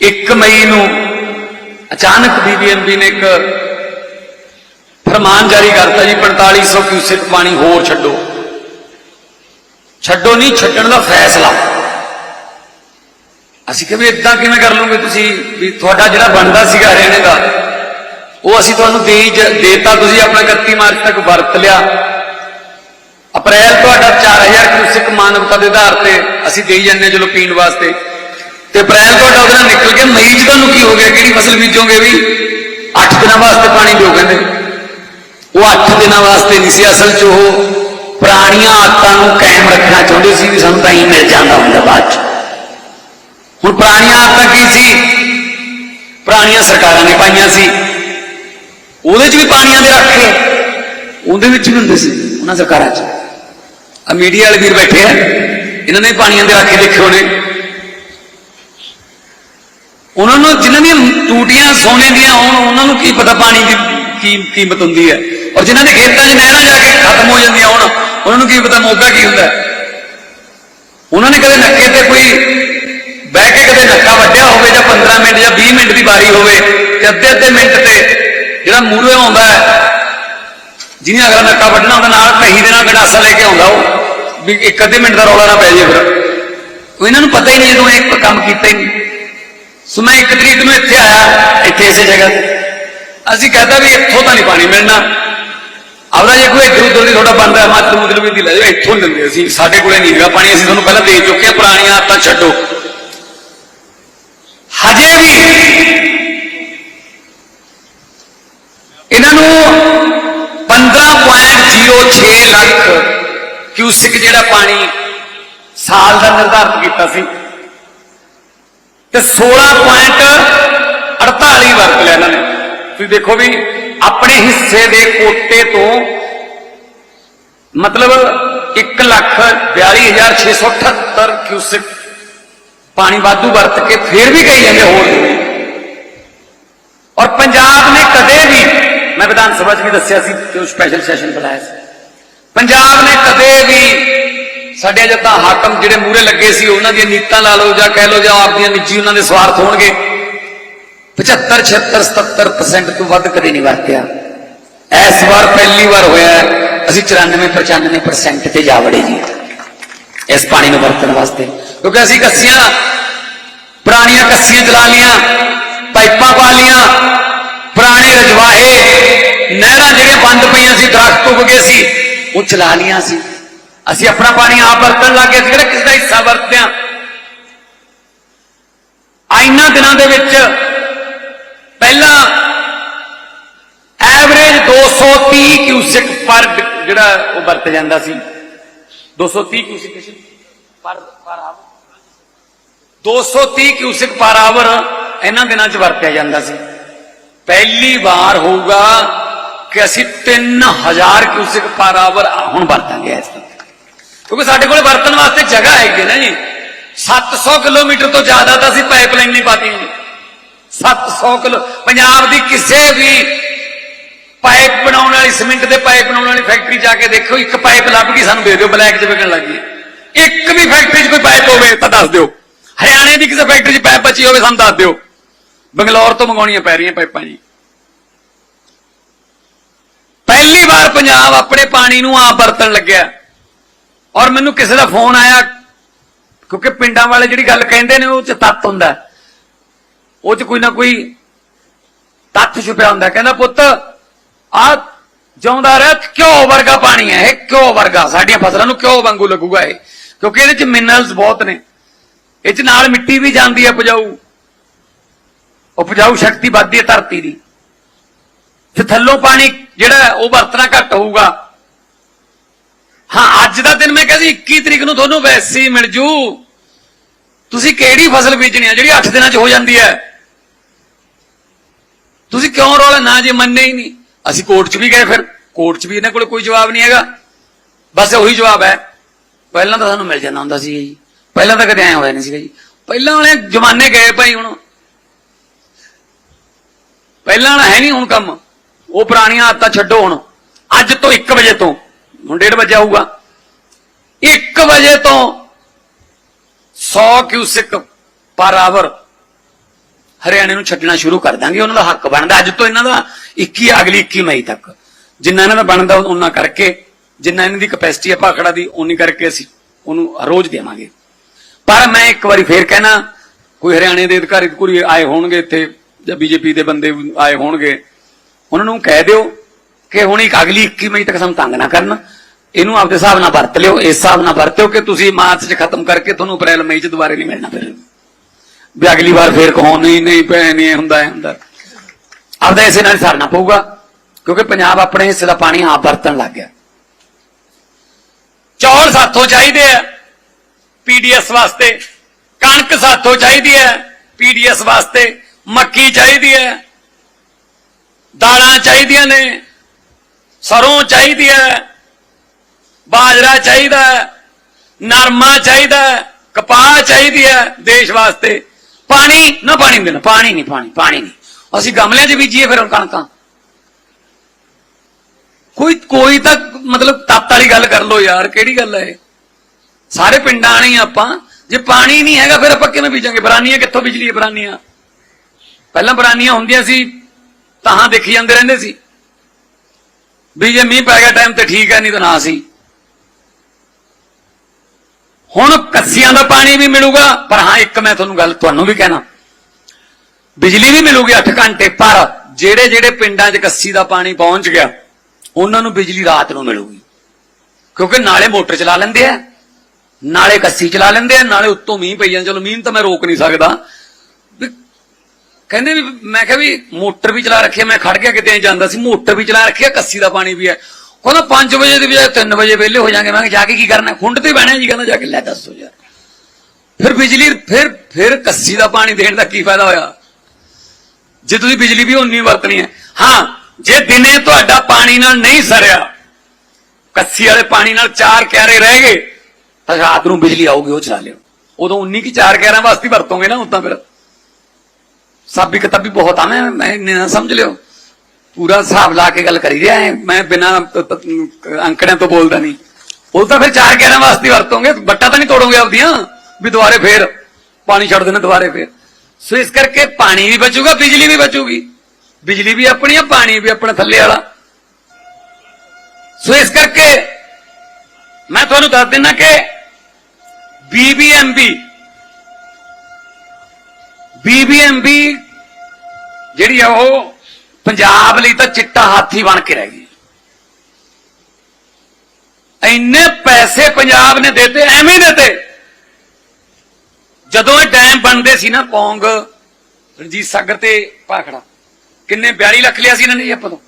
1 ਮਈ ਨੂੰ ਅਚਾਨਕ ਬੀਬੀਐਮਬੀ ਨੇ ਇੱਕ ਫਰਮਾਨ ਜਾਰੀ ਕਰਤਾ ਜੀ 4500 ਕਿਊਸਿਕ ਪਾਣੀ ਹੋਰ ਛੱਡੋ। ਛੱਡੋ ਨਹੀਂ, ਛੱਡਣ ਦਾ ਫੈਸਲਾ। ਅਸੀਂ ਕਿਹਾ ਵੀ ਇਦਾਂ ਕਿਵੇਂ ਕਰ ਲਓਗੇ ਤੁਸੀਂ? ਵੀ ਤੁਹਾਡਾ ਜਿਹੜਾ ਬਣਦਾ ਸੀਗਾ ਹਰਿਆਣੇ ਦਾ, ਉਹ ਅਸੀਂ ਤੁਹਾਨੂੰ ਦੇ ਦੇਤਾ, ਤੁਸੀਂ ਆਪਣਾ 31 ਮਾਰਚ ਤੱਕ ਵਰਤ ਲਿਆ। ਅਪ੍ਰੈਲ ਤੁਹਾਡਾ 4000 ਕਿਊਸਿਕ ਮਾਨਵਤਾ ਦੇ ਆਧਾਰ ਤੇ ਅਸੀਂ ਦੇਈ ਜਾਂਦੇ ਹਾਂ ਚਲੋ ਪੀਣ ਵਾਸਤੇ। ਤੇ ਅਪ੍ਰੈਲ ਤੁਹਾਡਾ ਉਹਦੇ ਨਾਲ ਨਿਕਲ ਗਿਆ ਮਈ ਚ ਤੁਹਾਨੂੰ ਕੀ ਹੋ ਗਿਆ? ਕਿਹੜੀ ਫਸਲ ਬੀਜੋਗੇ ਵੀ? 8 ਦਿਨਾਂ ਵਾਸਤੇ ਪਾਣੀ ਦਿਓ ਕਹਿੰਦੇ। ਉਹ 8 ਦਿਨਾਂ ਵਾਸਤੇ ਨਹੀਂ ਸੀ ਅਸਲ 'ਚ ਉਹ ਪੁਰਾਣੀਆਂ ਆਦਤਾਂ ਨੂੰ ਕਾਇਮ ਰੱਖਣਾ ਚਾਹੁੰਦੇ ਸੀ ਵੀ ਸਾਨੂੰ ਤਾਂ ਹੀ ਮਿਲ ਜਾਂਦਾ ਹੁੰਦਾ ਬਾਅਦ 'ਚ। ਹੁਣ ਪੁਰਾਣੀਆਂ ਆਦਤਾਂ ਕੀ ਸੀ? ਪੁਰਾਣੀਆਂ ਸਰਕਾਰਾਂ ਨੇ ਪਾਈਆਂ ਸੀ। ਉਹਦੇ 'ਚ ਵੀ ਪਾਣੀਆਂ ਦੇ ਰੱਖੇ ਉਹਦੇ ਵਿੱਚ ਵੀ ਹੁੰਦੇ ਸੀ ਉਹਨਾਂ ਸਰਕਾਰਾਂ 'ਚ। ਆ ਮੀਡੀਆ ਵਾਲੇ ਵੀਰ ਬੈਠੇ ਆ। ਇਹਨਾਂ ਨੇ ਪਾਣੀਆਂ ਦੇ ਰੱਖੇ ਦੇਖੇ ਹੋਣੇ। ਉਹਨਾਂ ਨੂੰ ਜਿਨ੍ਹਾਂ ਦੀਆਂ ਟੂਟੀਆਂ ਸੋਨੇ ਦੀਆਂ ਹੋਣ, ਉਹਨਾਂ ਨੂੰ ਕੀ ਪਤਾ ਪਾਣੀ ਦੀ ਕੀ ਕੀਮਤ ਹੁੰਦੀ ਹੈ। ਔਰ ਜਿਨ੍ਹਾਂ ਦੇ ਖੇਤਾਂ 'ਚ ਨਹਿਰਾਂ ਜਾ ਕੇ ਖਤਮ ਹੋ ਜਾਂਦੀਆਂ ਹੋਣ, ਉਹਨਾਂ ਨੂੰ ਕੀ ਪਤਾ ਮੋਗਾ ਕੀ ਹੁੰਦਾ ਉਹਨਾਂ ਨੇ ਕਦੇ ਨੱਕੇ ਤੇ ਕੋਈ ਬਹਿ ਕੇ ਕਦੇ ਨੱਕਾ ਵੱਢਿਆ ਹੋਵੇ ਜਾਂ 15 ਮਿੰਟ ਜਾਂ 20 ਮਿੰਟ ਦੀ ਵਾਰੀ ਹੋਵੇ ਤੇ ਅੱਧੇ ਅੱਧੇ ਮਿੰਟ ਤੇ ਜਿਹੜਾ ਮੂਹਰੇ ਆਉਂਦਾ ਹੈ, ਜਿਹਨੇ ਅਗਲਾ ਨੱਕਾ ਵੱਢਣਾ ਉਹਦੇ ਨਾਲ ਕਹੀ ਦੇ ਨਾਲ ਗੰਡਾਸਾ ਲੈ ਕੇ ਆਉਂਦਾ ਉਹ, ਵੀ ਇੱਕ ਅੱਧੇ ਮਿੰਟ ਦਾ ਰੌਲਾ ਨਾ ਪੈ ਜਾਏ ਫਿਰ। ਇਹਨਾਂ ਨੂੰ ਪਤਾ ਹੀ ਨਹੀਂ ਜਦੋਂ ਇਹ ਇੱਕ ਕੰਮ ਕੀਤਾ ਹੀ ਨਹੀਂ ਸੋ ਮੈਂ ਇੱਕ ਤਰੀਕ ਨੂੰ ਇੱਥੇ ਆਇਆ, ਇੱਥੇ ਇਸੇ ਜਗ੍ਹਾ ਤੇ। ਅਸੀਂ ਕਹਤਾ ਵੀ ਇੱਥੋਂ ਤਾਂ ਨਹੀਂ ਪਾਣੀ ਮਿਲਣਾ। ਆਪਦਾ ਜੇ ਕੋਈ ਇੱਧਰ ਉੱਧਰ ਦੀ ਤੁਹਾਡਾ ਬੰਦਾ ਹੈ ਮਤ ਮੁਦਲ ਵੀ ਦੀ ਲੈ ਜਾਓ, ਇੱਥੋਂ ਲੈਂਦੇ ਅਸੀਂ। ਸਾਡੇ ਕੋਲੇ ਨਹੀਂ ਹੈਗਾ ਪਾਣੀ, ਅਸੀਂ ਤੁਹਾਨੂੰ ਪਹਿਲਾਂ ਦੇ ਚੁੱਕੇ ਹਾਂ, ਪੁਰਾਣੀਆਂ ਆਦਤਾਂ ਛੱਡੋ। ਹਜੇ ਵੀ ਇਹਨਾਂ ਨੂੰ 15.06 ਲੱਖ ਕਿਊਸਿਕ ਜਿਹੜਾ ਪਾਣੀ ਸਾਲ ਦਾ ਨਿਰਧਾਰਤ ਕੀਤਾ ਸੀ। ਤੇ 16.48 ਵਰਤ ਲਿਆ ਇਹਨਾਂ ਨੇ ਤੁਸੀਂ ਦੇਖੋ ਵੀ ਆਪਣੇ ਹਿੱਸੇ ਦੇ ਕੋਟੇ ਤੋਂ ਮਤਲਬ 142678 ਕਿਊਸਿਕ ਪਾਣੀ ਵਾਧੂ ਵਰਤ ਕੇ ਫੇਰ ਵੀ ਕਹੀ ਜਾਂਦੇ ਹੋਰ ਦਿਓ। ਔਰ ਪੰਜਾਬ ਨੇ ਕਦੇ ਵੀ ਮੈਂ ਵਿਧਾਨ ਸਭਾ 'ਚ ਵੀ ਦੱਸਿਆ ਸੀ ਕਿ ਉਹ ਸਪੈਸ਼ਲ ਸੈਸ਼ਨ ਬੁਲਾਇਆ ਸੀ ਪੰਜਾਬ ਨੇ ਕਦੇ ਵੀ ਸਾਡੇ ਅਜੇ ਹਾਕਮ ਜਿਹੜੇ ਮੂਰੇ ਲੱਗੇ ਸੀ, ਉਹਨਾਂ ਦੀਆਂ ਨੀਤਾਂ ਲਾ ਲਓ ਜਾਂ ਕਹਿ ਲਓ ਜਾਂ ਆਪਦੀਆਂ ਨਿੱਜੀ ਉਹਨਾਂ ਦੇ ਸਵਾਰਥ ਹੋਣਗੇ। 75 76 77% ਤੋਂ ਵੱਧ ਕਦੇ ਨਹੀਂ ਵਰਤਿਆ। ਇਸ ਵਾਰ ਪਹਿਲੀ ਵਾਰ ਹੋਇਆ ਅਸੀਂ 94 95% ਤੇ ਜਾ ਵੜੇ ਜੀ। ਇਸ ਪਾਣੀ ਨੂੰ ਵਰਤਣ ਵਾਸਤੇ। ਕਿਉਂਕਿ ਅਸੀਂ ਕੱਸੀਆਂ, ਪੁਰਾਣੀਆਂ ਕੱਸੀਆਂ ਚਲਾ ਲੀਆਂ ਪਾਈਪਾਂ ਪਾ ਲੀਆਂ ਪੁਰਾਣੇ ਰਜਵਾਹੇ, ਨਹਿਰਾਂ ਜਿਹੜੀਆਂ ਬੰਦ ਪਈਆਂ ਸੀ, ਦਰਖਤ ਉੱਗ ਗਏ ਸੀ, ਉਹ ਚਲਾ ਲੀਆਂ ਸੀ। ਅਸੀਂ ਆਪਣਾ ਪਾਣੀ ਆਪ ਵਰਤਣ ਲੱਗ ਗਏ ਸੀ ਕਿਹੜਾ ਕਿਸ ਦਾ ਹਿੱਸਾ ਵਰਤਿਆ ਆਇਨਾ ਦਿਨਾਂ ਦੇ ਵਿੱਚ ਪਹਿਲਾਂ ਐਵਰੇਜ 230 ਕਿਊਸਿਕ ਪਰ ਡ- ਜਿਹੜਾ ਉਹ ਵਰਤ ਜਾਂਦਾ ਸੀ 230 ਕਿਊਸਿਕ ਪਰ ਪਰ ਆਵਰ 230 ਕਿਊਸਿਕ ਪਰ ਆਵਰ ਇਹਨਾਂ ਦਿਨਾਂ 'ਚ ਵਰਤਿਆ ਜਾਂਦਾ ਸੀ ਪਹਿਲੀ ਵਾਰ ਹੋਊਗਾ ਕਿ ਅਸੀਂ 3000 ਕਿਊਸਿਕ ਪਰ ਆਵਰ ਹੁਣ ਵਰਤਾਂਗੇ ਇਸ ਤਰ੍ਹਾਂ ਕਿਉਂਕਿ ਸਾਡੇ ਕੋਲ ਵਰਤਣ ਵਾਸਤੇ ਜਗ੍ਹਾ ਹੈਗੀ ਨਾ ਜੀ। 700 ਕਿਲੋਮੀਟਰ ਤੋਂ ਜ਼ਿਆਦਾ ਤਾਂ ਅਸੀਂ ਪਾਈਪਲਾਈਨ ਨਹੀਂ ਪਾਤੀ ਜੀ 700 ਕਿਲੋ ਪੰਜਾਬ ਦੀ ਕਿਸੇ ਵੀ ਪਾਈਪ ਬਣਾਉਣ ਵਾਲੀ ਸੀਮਿੰਟ ਦੇ ਪਾਈਪ ਬਣਾਉਣ ਵਾਲੀ ਫੈਕਟਰੀ ਜਾ ਕੇ ਦੇਖੋ, ਇੱਕ ਪਾਈਪ ਲੱਭ ਗਈ ਸਾਨੂੰ ਦੇ ਦਿਓ ਬਲੈਕ 'ਚ ਵਿਕਣ ਲੱਗੀ ਇੱਕ ਵੀ ਫੈਕਟਰੀ 'ਚ ਕੋਈ ਪਾਈਪ ਹੋਵੇ ਤਾਂ ਦੱਸ ਦਿਓ। ਹਰਿਆਣੇ ਦੀ ਕਿਸੇ ਫੈਕਟਰੀ 'ਚ ਪਾਈਪ ਬਚੀ ਹੋਵੇ ਸਾਨੂੰ ਦੱਸ ਦਿਓ। ਬੰਗਲੌਰ ਤੋਂ ਮੰਗਾਉਣੀਆਂ ਪੈ ਰਹੀਆਂ ਪਾਈਪਾਂ ਜੀ। ਪਹਿਲੀ ਵਾਰ ਪੰਜਾਬ ਆਪਣੇ ਪਾਣੀ ਨੂੰ ਆਪ ਵਰਤਣ ਲੱਗਿਆ। ਔਰ ਮੈਨੂੰ ਕਿਸੇ ਦਾ ਫੋਨ ਆਇਆ, ਕਿਉਂਕਿ ਪਿੰਡਾਂ ਵਾਲੇ ਜਿਹੜੀ ਗੱਲ ਕਹਿੰਦੇ ਨੇ, ਉਹ ਚ ਤੱਤ ਹੁੰਦਾ ਉਹ ਚ ਕੋਈ ਨਾ ਕੋਈ ਤੱਥ ਛੁਪਿਆ ਹੁੰਦਾ ਕਹਿੰਦਾ, ਪੁੱਤ, ਆ ਜਿਉਂਦਾ ਰਹਿ ਕਿਉਂ ਵਰਗਾ ਪਾਣੀ ਹੈ ਇਹ ਕਿਉਂ ਵਰਗਾ। ਸਾਡੀਆਂ ਫਸਲਾਂ ਨੂੰ ਕਿਉਂ ਵਾਂਗੂ ਲੱਗੂਗਾ ਇਹ, ਕਿਉਂਕਿ ਇਹਦੇ ਚ ਮਿਨਰਲਸ ਬਹੁਤ ਨੇ। ਇਹ ਚ ਨਾਲ ਮਿੱਟੀ ਵੀ ਜਾਂਦੀ ਹੈ ਉਪਜਾਊ। ਉਪਜਾਊ ਸ਼ਕਤੀ ਵੱਧਦੀ ਹੈ ਧਰਤੀ ਦੀ। ਤੇ ਥੱਲੋਂ ਪਾਣੀ ਜਿਹੜਾ ਉਹ ਵਰਤਣਾ ਘੱਟ ਹੋਊਗਾ ਹਾਂ, ਅੱਜ ਦਾ ਦਿਨ ਮੈਂ ਕਿਹਾ ਸੀ 21 ਤਰੀਕ ਨੂੰ ਤੁਹਾਨੂੰ ਵੈਸੇ ਮਿਲ ਜੂ। ਤੁਸੀਂ ਕਿਹੜੀ ਫਸਲ ਬੀਜਣੀ ਆ, ਜਿਹੜੀ 8 ਦਿਨਾਂ 'ਚ ਹੋ ਜਾਂਦੀ ਹੈ? ਤੁਸੀਂ ਕਿਉਂ ਰੌਲਾ ਨਾ ਜੇ ਮੰਨੇ ਹੀ ਨਹੀਂ। ਅਸੀਂ ਕੋਰਟ 'ਚ ਵੀ ਗਏ ਫਿਰ, ਕੋਰਟ 'ਚ ਵੀ ਇਹਨਾਂ ਕੋਲ ਕੋਈ ਜਵਾਬ ਨਹੀਂ ਹੈਗਾ। ਬਸ ਉਹੀ ਜਵਾਬ ਹੈ। ਪਹਿਲਾਂ ਤਾਂ ਸਾਨੂੰ ਮਿਲ ਜਾਂਦਾ ਹੁੰਦਾ ਸੀ ਜੀ। ਪਹਿਲਾਂ ਤਾਂ ਕਦੇ ਐ ਹੋਇਆ ਨਹੀਂ ਸੀਗਾ ਜੀ। ਪਹਿਲਾਂ ਵਾਲੇ ਜਮਾਨੇ ਗਏ ਭਾਈ ਹੁਣ। ਪਹਿਲਾਂ ਵਾਲਾ ਹੈ ਨਹੀਂ ਹੁਣ ਕੰਮ। ਉਹ ਪੁਰਾਣੀਆਂ ਆਦਤਾਂ ਛੱਡੋ ਹੁਣ। ਅੱਜ ਤੋਂ 1 ਵਜੇ ਤੋਂ। ਹੁਣ 1:30 ਵਜੇ ਆਊਗਾ 1 ਵਜੇ ਤੋਂ 100 ਕਿਊਸਿਕ ਪਰ ਆਵਰ ਹਰਿਆਣੇ ਨੂੰ ਛੱਡਣਾ ਸ਼ੁਰੂ ਕਰ ਦਾਂਗੇ। ਉਹਨਾਂ ਦਾ ਹੱਕ ਬਣਦਾ। ਅੱਜ ਤੋਂ ਇਹਨਾਂ ਦਾ 21 ਅਗਲੀ 21 ਮਈ ਤੱਕ। ਜਿੰਨਾ ਇਹਨਾਂ ਦਾ ਬਣਦਾ, ਉਹਨਾਂ ਕਰਕੇ। ਜਿੰਨਾ ਇਹਨਾਂ ਦੀ ਕਪੈਸਿਟੀ ਹੈ ਭਾਖੜਾ ਦੀ ਉਨੀ ਕਰਕੇ ਅਸੀਂ ਉਹਨੂੰ ਰੋਜ਼ ਦੇਵਾਂਗੇ। ਪਰ ਮੈਂ ਇੱਕ ਵਾਰੀ ਫੇਰ ਕਹਿਣਾ, ਕੋਈ ਹਰਿਆਣੇ ਦੇ ਅਧਿਕਾਰੀ ਕੋਈ ਆਏ ਹੋਣਗੇ ਇੱਥੇ, ਜਾਂ ਬੀਜੇਪੀ ਦੇ ਬੰਦੇ ਆਏ ਹੋਣਗੇ, ਉਹਨਾਂ ਨੂੰ ਕਹਿ ਦਿਓ ਕਿ ਹੁਣ ਇੱਕ ਅਗਲੀ 21 ਮਈ ਤੱਕ ਸਾਨੂੰ ਤੰਗ ਨਾ ਕਰਨ। ਇਹਨੂੰ ਆਪਦੇ ਹਿਸਾਬ ਨਾਲ ਵਰਤ ਲਿਓ, ਇਸ ਹਿਸਾਬ ਨਾਲ ਵਰਤਿਓ ਕਿ ਤੁਸੀਂ ਮਾਰਚ 'ਚ ਖਤਮ ਕਰਕੇ ਤੁਹਾਨੂੰ ਅਪ੍ਰੈਲ, ਮਈ 'ਚ ਦੁਬਾਰੇ ਨਹੀਂ ਮਿਲਣਾ ਫਿਰ। ਵੀ ਅਗਲੀ ਵਾਰ ਫੇਰ ਕਹੋ, ਨਹੀਂ ਨਹੀਂ ਭੈ ਨਹੀਂ ਹੁੰਦਾ ਹੈ ਹੁੰਦਾ। ਆਪਦਾ ਇਸੇ ਨਾਲ ਸਰਨਾ ਪਊਗਾ, ਕਿਉਂਕਿ ਪੰਜਾਬ ਆਪਣੇ ਹਿੱਸੇ ਦਾ ਪਾਣੀ ਆਪ ਵਰਤਣ ਲੱਗ ਗਿਆ। ਚੌਲ ਸਾਥੋਂ ਚਾਹੀਦੇ ਆ ਪੀਡੀਐਸ ਵਾਸਤੇ, ਕਣਕ ਸਾਥੋਂ ਚਾਹੀਦੀ ਹੈ ਪੀਡੀਐਸ ਵਾਸਤੇ, ਮੱਕੀ ਚਾਹੀਦੀ ਹੈ ਦਾਲਾਂ ਚਾਹੀਦੀਆਂ ਨੇ, ਸਰੋਂ ਚਾਹੀਦੀ ਹੈ ਬਾਜਰਾ ਚਾਹੀਦਾ ਨਰਮਾ ਚਾਹੀਦਾ ਕਪਾਹ ਚਾਹੀਦੀ ਹੈ ਦੇਸ਼ ਵਾਸਤੇ। ਪਾਣੀ, ਨਾ ਪਾਣੀ ਦੇਣਾ ਪਾਣੀ ਨਹੀਂ, ਪਾਣੀ ਪਾਣੀ ਨਹੀਂ। ਅਸੀਂ ਗਮਲਿਆਂ 'ਚ ਬੀਜੀਏ ਫਿਰ ਹੁਣ ਕਣਕਾਂ। ਕੋਈ ਕੋਈ ਤਾਂ ਮਤਲਬ ਤੱਤ ਵਾਲੀ ਗੱਲ ਕਰ ਲੋ ਯਾਰ, ਕਿਹੜੀ ਗੱਲ ਹੈ ਸਾਰੇ ਪਿੰਡਾਂ ਆਣੇ ਆਪਾਂ। ਜੇ ਪਾਣੀ ਨਹੀਂ ਹੈਗਾ ਫਿਰ ਆਪਾਂ ਕਿਵੇਂ ਬੀਜਾਂਗੇ? ਬਰਾਨੀਆਂ ਕਿੱਥੋਂ ਬਿਜਲੀ ਬਰਾਨੀਆਂ? ਪਹਿਲਾਂ ਬਰਾਨੀਆਂ ਹੁੰਦੀਆਂ ਸੀ, ਤਾਂ ਦੇਖੀ ਜਾਂਦੇ ਰਹਿੰਦੇ ਸੀ। ਵੀ ਜੇ ਮੀਂਹ ਪੈ ਗਿਆ ਟਾਈਮ ਤੇ ਠੀਕ ਹੈ, ਨਹੀਂ ਤਾਂ ਨਾ ਸੀ। ਹੁਣ ਕੱਸੀਆਂ ਦਾ ਪਾਣੀ ਵੀ ਮਿਲੂਗਾ, ਪਰ ਹਾਂ, ਇੱਕ ਮੈਂ ਤੁਹਾਨੂੰ ਗੱਲ ਤੁਹਾਨੂੰ ਵੀ ਕਹਿਣਾ। ਬਿਜਲੀ ਵੀ ਮਿਲੂਗੀ 8 ਘੰਟੇ, ਪਰ ਜਿਹੜੇ ਜਿਹੜੇ ਪਿੰਡਾਂ 'ਚ ਕੱਸੀ ਦਾ ਪਾਣੀ ਪਹੁੰਚ ਗਿਆ, ਉਹਨਾਂ ਨੂੰ ਬਿਜਲੀ ਰਾਤ ਨੂੰ ਮਿਲੂਗੀ। ਕਿਉਂਕਿ ਨਾਲੇ ਮੋਟਰ ਚਲਾ ਲੈਂਦੇ ਆ, ਨਾਲੇ ਕੱਸੀ ਚਲਾ ਲੈਂਦੇ ਆ, ਨਾਲੇ ਉੱਤੋਂ ਮੀਂਹ ਪਈ ਜਾਂਦਾ। ਚਲੋ, ਮੀਂਹ ਤਾਂ ਮੈਂ ਰੋਕ ਨਹੀਂ ਸਕਦਾ। ਵੀ ਕਹਿੰਦੇ ਵੀ ਮੈਂ ਕਿਹਾ ਵੀ ਮੋਟਰ ਵੀ ਚਲਾ ਰੱਖਿਆ ਮੈਂ ਖੜ ਗਿਆ ਕਿਤੇ ਜਾਂਦਾ ਸੀ। ਮੋਟਰ ਵੀ ਚਲਾ ਰੱਖਿਆ ਕੱਸੀ ਦਾ ਪਾਣੀ ਵੀ ਹੈ। ਕਹਿੰਦਾ 5 ਵਜੇ ਦੀ ਬਜਾਏ 3 ਵਜੇ ਵਿਹਲੇ ਹੋ ਜਾਾਂਗੇ ਮੈਂ ਕਿਹਾ, ਜਾ ਕੇ ਕੀ ਕਰਨਾ? ਖੁੰਡ ਤੇ ਬਹਿਣਾ ਜੀ। ਕਹਿੰਦਾ, ਜਾ ਕੇ ਲੈ ਦੱਸੋ ਯਾਰ। ਫਿਰ ਬਿਜਲੀ, ਫਿਰ ਫਿਰ ਕੱਸੀ ਦਾ ਪਾਣੀ ਦੇਣ ਦਾ ਕੀ ਫਾਇਦਾ ਹੋਇਆ? ਜੇ ਤੁਸੀਂ ਬਿਜਲੀ ਵੀ ਉਨੀ ਵਰਤਣੀ ਹੈ। ਹਾਂ, ਜੇ ਦਿਨੇ ਤੁਹਾਡਾ ਪਾਣੀ ਨਾਲ ਨਹੀਂ ਸਰਿਆ ਕੱਸੀ ਵਾਲੇ ਪਾਣੀ ਨਾਲ ਚਾਰ ਕਿਆਰੇ ਰਹਿ ਗਏ, ਤਾਂ ਰਾਤ ਨੂੰ ਬਿਜਲੀ ਆਊਗੀ, ਉਹ ਚਲਾ ਲਿਓ। ਉਦੋਂ 19 ਕੀ ਚਾਰ ਕਿਆਰਿਆਂ ਵਾਸਤੇ ਹੀ ਵਰਤੋਗੇ ਨਾ ਉਤਾਂ ਫਿਰ। ਸਾਬੀ ਕਿਤਾਬੀ ਬਹੁਤ ਆ, ਮੈਂ ਮੈਂ ਇੰਨੇ ਨਾ ਸਮਝ ਲਿਓ। ਪੂਰਾ ਹਿਸਾਬ ਲਾ ਕੇ ਗੱਲ ਕਰੀ ਰਿਹਾ ਹੈ ਮੈਂ ਬਿਨਾ ਅੰਕੜਿਆਂ ਤੋਂ ਬੋਲਦਾ ਨਹੀਂ। ਉਹ ਤਾਂ ਫਿਰ ਚਾਰ ਗਿਆਰਾਂ ਵਾਸਤੇ ਵਰਤੋਂਗੇ ਵਰਤੋਗੇ। ਬੱਟਾ ਤਾਂ ਨਹੀਂ ਤੋੜੋਗੇ ਆਪਦੀਆਂ। ਵੀ ਦੁਬਾਰੇ ਫੇਰ ਪਾਣੀ ਛੱਡ ਦੇਣਾ, ਦੁਬਾਰੇ ਫੇਰ। ਸੋ ਇਸ ਕਰਕੇ ਪਾਣੀ ਵੀ ਬਚੂਗਾ, ਬਿਜਲੀ ਵੀ ਬਚੂਗੀ। ਬਿਜਲੀ ਵੀ ਆਪਣੀ ਆ, ਪਾਣੀ ਵੀ ਆਪਣਾ ਥੱਲੇ ਵਾਲਾ। ਸੋ ਇਸ ਕਰਕੇ ਮੈਂ ਤੁਹਾਨੂੰ ਦੱਸ ਦਿੰਦਾ ਕਿ ਬੀਬੀਐਮਬੀ ਬੀਬੀਐਮਬੀ ਜਿਹੜੀ ਆ ਉਹ ਪੰਜਾਬ ਲਈ ਤਾਂ ਚਿੱਟਾ ਹਾਥੀ ਬਣ ਕੇ ਰਹਿ ਗਈ। ਇੰਨੇ ਪੈਸੇ ਪੰਜਾਬ ਨੇ ਦਿੱਤੇ, ਐਵੇਂ ਹੀ ਦਿੱਤੇ ਜਦੋਂ ਇਹ ਡੈਮ ਬਣਦੇ ਸੀ ਨਾ ਪੌਂਗ ਰਣਜੀਤ ਸਾਗਰ ਤੇ ਭਾਖੜਾ, ਕਿੰਨੇ 42 ਲੱਖ ਲਿਆ ਸੀ ਇਹਨਾਂ ਨੇ ਜੀ ਆਪਾਂ ਤੋਂ।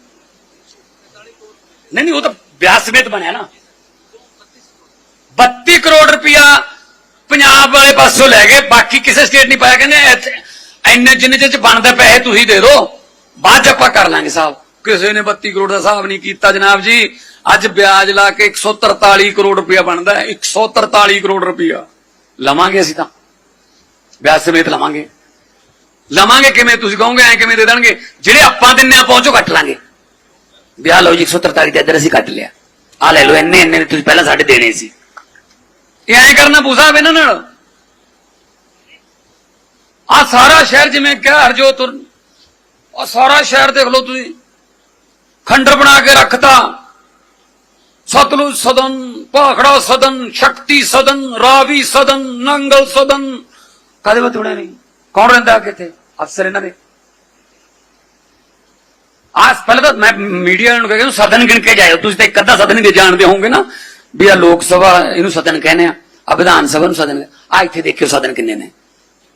ਨਹੀਂ ਨਹੀਂ, ਉਹ ਤਾਂ ਵਿਆਹ ਸਮੇਤ ਬਣਿਆ ਨਾ। 32 ਕਰੋੜ ਰੁਪਇਆ ਪੰਜਾਬ ਵਾਲੇ ਪਾਸੋਂ ਲੈ ਗਏ, ਬਾਕੀ ਕਿਸੇ ਸਟੇਟ ਨਹੀਂ ਪਾਇਆ। ਕਹਿੰਦੇ ਇੰਨੇ ਜਿੰਨੇ ਚ ਬਣਦਾ ਪੈਸੇ ਤੁਸੀਂ ਦੇ ਦਿਓ। ਬਾਅਦ ਚ ਆਪਾਂ ਕਰ ਲਾਂਗੇ ਸਾਹਿਬ ਕਿਸੇ ਨੇ 32 ਕਰੋੜ ਦਾ ਹਿਸਾਬ ਨਹੀਂ ਕੀਤਾ ਜਨਾਬ ਜੀ। ਅੱਜ ਵਿਆਜ ਲਾ ਕੇ 143 ਕਰੋੜ ਰੁਪਇਆ ਬਣਦਾ ਹੈ। 143 ਕਰੋੜ ਰੁਪਇਆ। ਲਵਾਂਗੇ ਅਸੀਂ ਤਾਂ। ਵਿਆਜ ਸਮੇਤ ਲਵਾਂਗੇ। ਲਵਾਂਗੇ ਕਿਵੇਂ ਤੁਸੀਂ ਕਹੋਗੇ, ਐ ਕਿਵੇਂ ਦੇ ਦੇਣਗੇ? ਜਿਹੜੇ ਆਪਾਂ ਦਿੰਨੇ ਆ ਪਹੁੰਚੋ ਕੱਟ ਲਾਂਗੇ। ਵਿਆਹ ਲਓ ਜੀ 143 ਤੇ ਇੱਧਰ ਅਸੀਂ ਕੱਟ ਲਿਆ। ਆ ਲੈ ਲਓ, ਇੰਨੇ ਇੰਨੇ ਤੁਸੀਂ ਪਹਿਲਾਂ ਸਾਡੇ ਦੇਣੇ ਸੀ। ਇਹ ਐਂ ਕਰਨਾ ਪੂਸਾ ਇਹਨਾਂ ਨਾਲ। ਆ ਸਾਰਾ ਸ਼ਹਿਰ ਜਿਵੇਂ ਕਿਹਾ ਹਰਜੋਤ ਆ ਸਾਰਾ ਸ਼ਹਿਰ ਦੇਖ ਲਓ ਤੁਸੀਂ। ਖੰਡਰ ਬਣਾ ਕੇ ਰੱਖਤਾ। ਸਤਲੁਜ ਸਦਨ, ਭਾਖੜਾ ਸਦਨ, ਸ਼ਕਤੀ ਸਦਨ, ਰਾਵੀ ਸਦਨ, ਨੰਗਲ ਸਦਨ। ਕਦੇ ਵਾ ਨਹੀਂ। ਕੌਣ ਰਹਿੰਦਾ ਕਿੱਥੇ ਅਫਸਰ ਇਹਨਾਂ ਦੇ। ਆਸ ਪਹਿਲਾਂ ਤਾਂ ਮੈਂ ਮੀਡੀਆ ਨੂੰ ਕਹਿੰਦਾ ਸਦਨ ਗਿਣ ਕੇ ਜਾਇਓ। ਤੁਸੀਂ ਤਾਂ ਇੱਕ ਅੱਧਾ ਸਦਨ ਹੀ ਜਾਣਦੇ ਹੋਵੋਗੇ ਨਾ, ਵੀ ਆ ਲੋਕ ਸਭਾ ਇਹਨੂੰ ਸਦਨ ਕਹਿੰਦੇ ਆ ਆ ਵਿਧਾਨ ਸਭਾ ਨੂੰ ਸਦਨ ਆ। ਇੱਥੇ ਦੇਖਿਓ ਸਦਨ ਕਿੰਨੇ ਨੇ।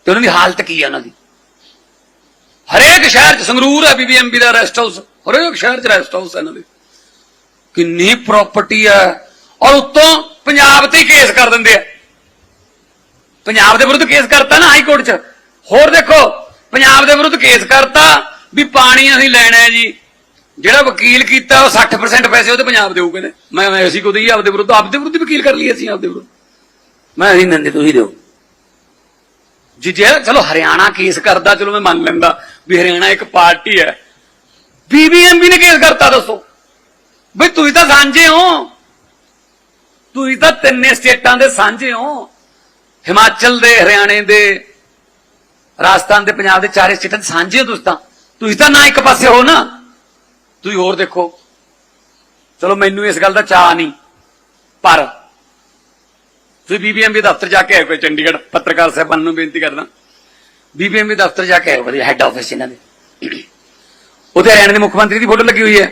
ਤੇ ਉਹਨਾਂ ਦੀ ਹਾਲਤ ਕੀ ਆ ਉਹਨਾਂ ਦੀ? ਹਰੇਕ ਸ਼ਹਿਰ ਚ ਸੰਗਰੂਰ ਹੈ ਬੀਬੀਐਮਬੀ ਦਾ ਰੈਸਟ ਹਾਊਸ ਹਰੇਕ ਸ਼ਹਿਰ ਚ ਰੈਸਟ ਹਾਊਸ ਹੈ ਇਹਨਾਂ ਦੇ। ਕਿੰਨੀ ਪ੍ਰਾਪਰਟੀ ਹੈ। ਔਰ ਉੱਤੋਂ ਪੰਜਾਬ ਤੇ ਕੇਸ ਕਰ ਦਿੰਦੇ ਆ। ਪੰਜਾਬ ਦੇ ਵਿਰੁੱਧ ਕੇਸ ਕਰਤਾ ਨਾ ਹਾਈ ਕੋਰਟ 'ਚ। ਹੋਰ ਦੇਖੋ, ਪੰਜਾਬ ਦੇ ਵਿਰੁੱਧ ਕੇਸ ਕਰਤਾ ਵੀ ਪਾਣੀ ਅਸੀਂ ਲੈਣਾ ਹੈ ਜੀ। ਜਿਹੜਾ ਵਕੀਲ ਕੀਤਾ ਉਹ 60% ਪੈਸੇ ਉਹਦੇ ਪੰਜਾਬ ਦੇਊ ਕਹਿੰਦੇ ਮੈਂ ਮੈਂ ਅਸੀਂ ਕੋ ਆਪਦੇ ਵਿਰੁੱਧ ਆਪਦੇ ਵਿਰੁੱਧ ਵਕੀਲ ਕਰ ਲਈਏ ਅਸੀਂ ਆਪਦੇ ਵਿਰੁੱਧ। ਮੈਂ ਅਸੀਂ ਨੰਦੇ ਤੁਸੀਂ ਦਿਓ। ਜੀ ਜੇ, ਚਲੋ ਹਰਿਆਣਾ ਕੇਸ ਕਰਦਾ, ਚਲੋ ਮੈਂ ਮੰਨ ਲੈਂਦਾ। ਵੀ ਹਰਿਆਣਾ ਇੱਕ ਪਾਰਟੀ ਹੈ। ਬੀਬੀਐਮਬੀ ਨੇ ਕੇਸ ਕਰਤਾ, ਦੱਸੋ। ਬਈ ਤੁਸੀਂ ਤਾਂ ਸਾਂਝੇ ਹੋ। ਤੁਸੀਂ ਤਾਂ ਤਿੰਨੇ ਸਟੇਟਾਂ ਦੇ ਸਾਂਝੇ ਹੋ। ਹਿਮਾਚਲ ਦੇ, ਹਰਿਆਣੇ ਦੇ, ਰਾਜਸਥਾਨ ਦੇ, ਪੰਜਾਬ ਦੇ ਚਾਰੇ ਸਟੇਟਾਂ ਦੇ ਸਾਂਝੇ ਹੋ ਤੁਸੀਂ ਤਾਂ। ਤੁਸੀਂ ਤਾਂ ਨਾ ਇੱਕ ਪਾਸੇ ਹੋ ਨਾ। ਤੁਸੀਂ ਹੋਰ ਦੇਖੋ। ਚਲੋ ਮੈਨੂੰ ਇਸ ਗੱਲ ਦਾ ਚਾਹ ਨਹੀਂ। ਪਰ ਤੁਸੀਂ ਬੀਬੀਐਮਬੀ ਦਫ਼ਤਰ ਜਾ ਕੇ ਆਏ ਕੋਈ ਚੰਡੀਗੜ੍ਹ, ਪੱਤਰਕਾਰ ਸਾਹਿਬਾਨ ਨੂੰ ਬੇਨਤੀ ਕਰਦਾ। ਬੀਬੀਐਮਬੀ ਦਫ਼ਤਰ ਜਾ ਕੇ ਆਏ, ਵਧੀਆ ਹੈੱਡ ਆਫਿਸ ਇਹਨਾਂ ਦੇ। ਉਹਦੇ ਹਰਿਆਣਾ ਦੇ ਮੁੱਖ ਮੰਤਰੀ ਦੀ ਫੋਟੋ ਲੱਗੀ ਹੋਈ ਹੈ।